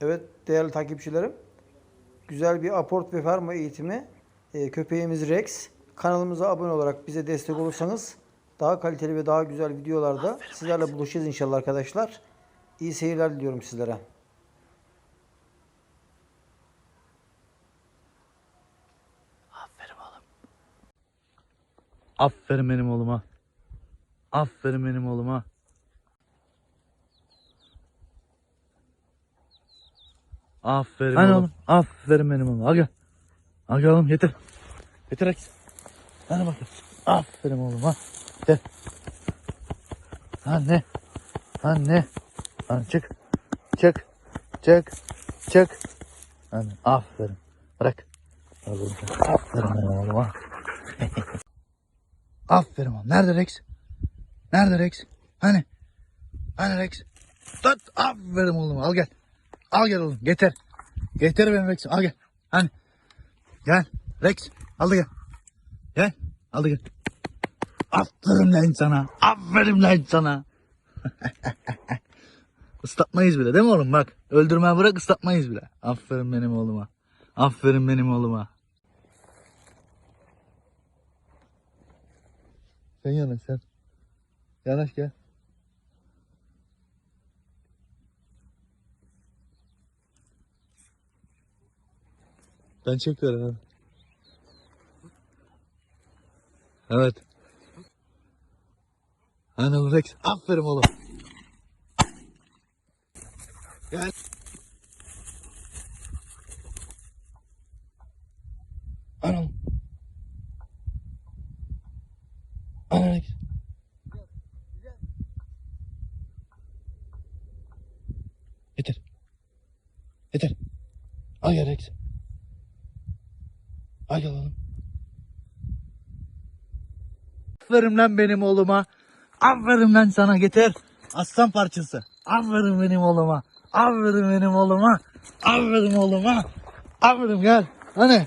Evet değerli takipçilerim. Güzel bir aport ve farma eğitimi. Ee, köpeğimiz Rex. Kanalımıza abone olarak bize destek olursanız daha kaliteli ve daha güzel videolarda sizlerle buluşacağız inşallah arkadaşlar. İyi seyirler diliyorum sizlere. Aferin oğlum. Aferin benim oğluma. Aferin benim oğluma. Aferin Hani oğlum. oğlum? Aferin benim oğlum. Al gel. Al gel oğlum getir. Getir Rex. Hadi bakalım. Aferin oğlum ha. Gel. Anne. Anne. Anne çık. Çık. Çık. Çık. Anne. Aferin. Bırak. Aferin benim oğlum ha. Aferin oğlum. Nerede Rex? Nerede Rex? Hani? Hani Rex? Tut. Aferin oğlum. Al gel. Al gel oğlum. Getir. Getir benim Rex'im. Al gel. Hani? Gel. Rex. Al gel. Gel. Al gel. Aferin lan sana. Aferin lan sana. Islatmayız bile değil mi oğlum? Bak. Öldürmeye bırak ıslatmayız bile. Aferin benim oğluma. Aferin benim oğluma. Sen yanaş sen. Yanaş gel. Ben çekiyorum abi. Evet. Hani oğlum Rex. Aferin oğlum. Gel. Anam. Ana Rex. Yeter. Yeter. Al ya Rex. Al gel oğlum. Aferin lan benim oğluma. Aferin lan sana getir. Aslan parçası. Aferin benim oğluma. Aferin benim oğluma. Aferin oğluma. Aferin gel. Hani?